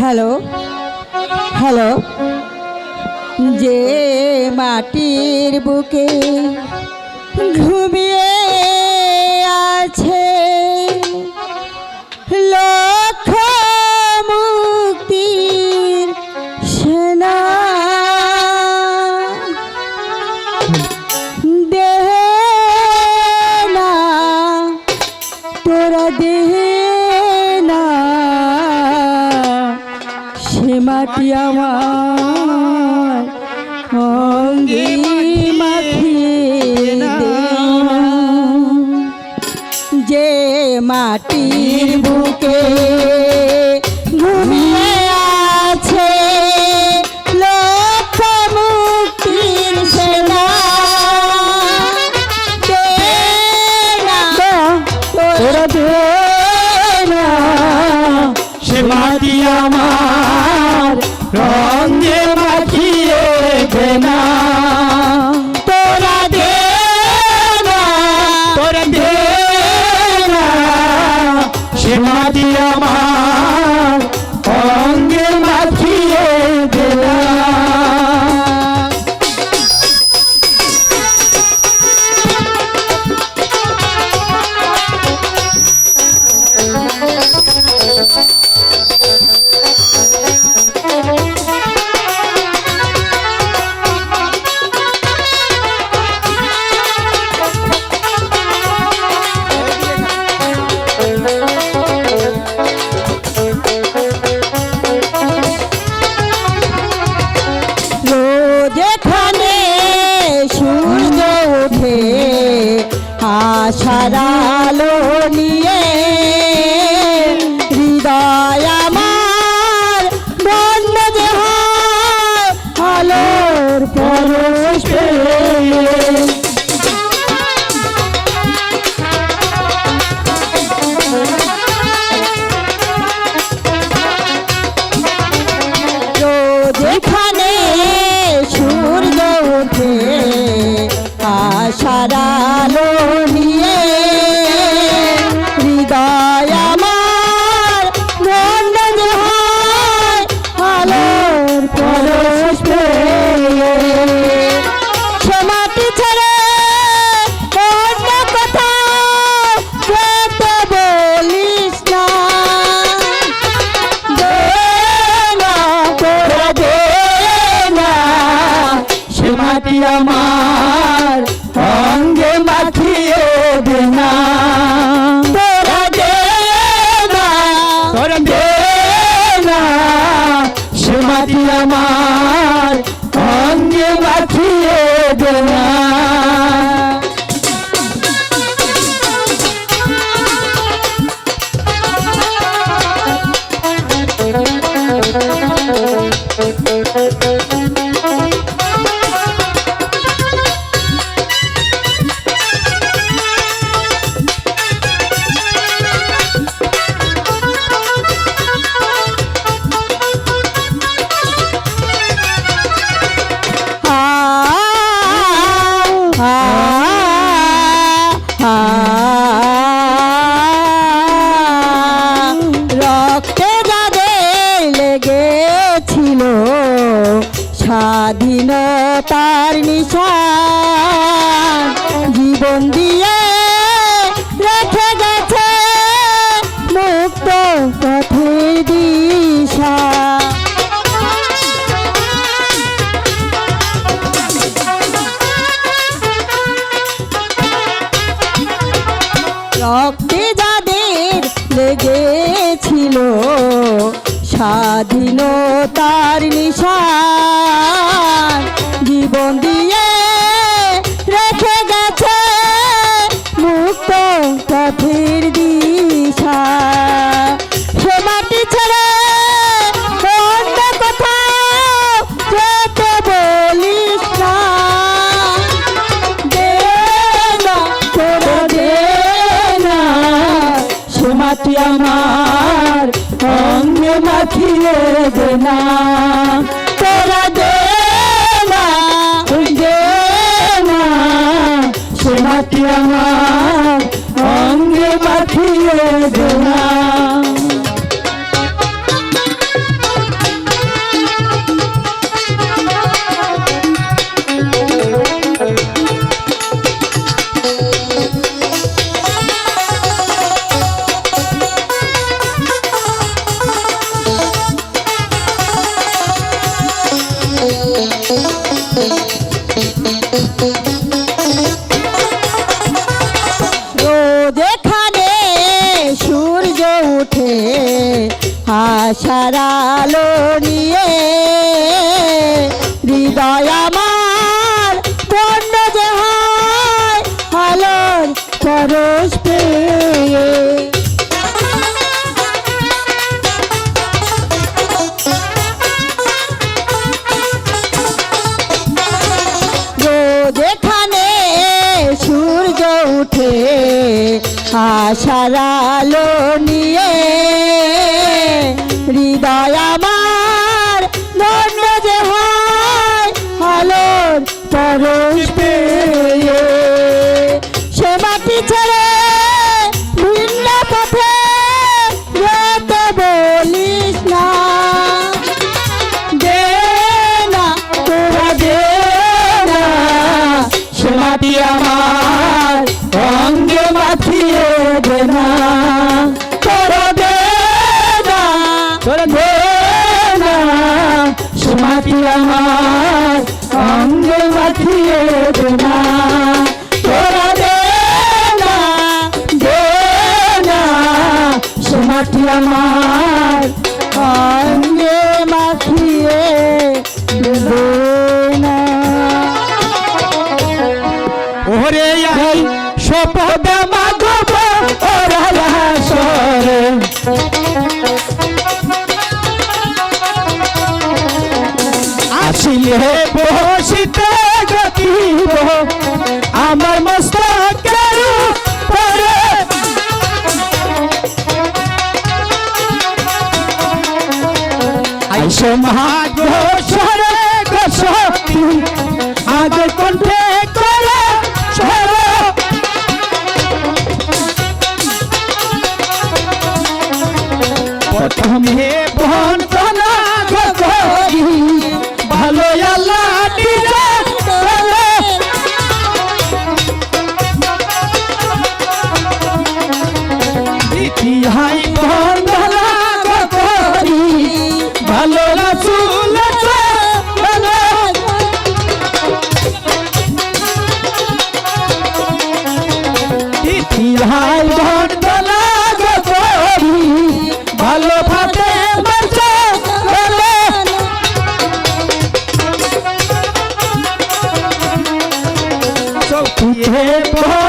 Hello hello যে মাটির বুকে ঘুমিয়ে আছে। লক্ষ মুক্তি সেনা। দেহ না তোরা দেহ না। সে মাটি আমার অঙ্গী মাটির বুকে। Ahmadiyya সারা 妈妈。স্বাধীনতার নিশান জীবন দিয়ে রেখে গেছে মুক্ত পথে দিশা। রক্তে যাদের লেগেছিল স্বাধীনতার নিশান মাটি আমার অঙ্গে মাখিয়ে দে না। তোরা দে না তুই দে সে মাটি আমার যেখানে সূর্য উঠে নিয়ে। হৃদয় আমার যে হয় আলোর আশার আলো নিয়ে হৃদয় পাঠিয়ে দেনা তোরা দেনা দেনা সোমাটি আমার। অঙ্গে মাখিয়ে দেবে ওরে আই so much. ये बोल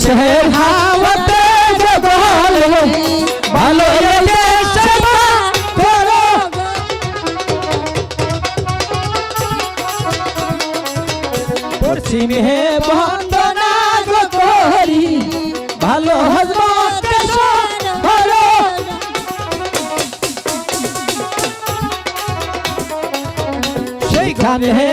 দেশের হাওয়াতে ভালো ভালো পশ্চিমে বন্দনা গো করি ভালো হজমত ভালো সেইখানে হে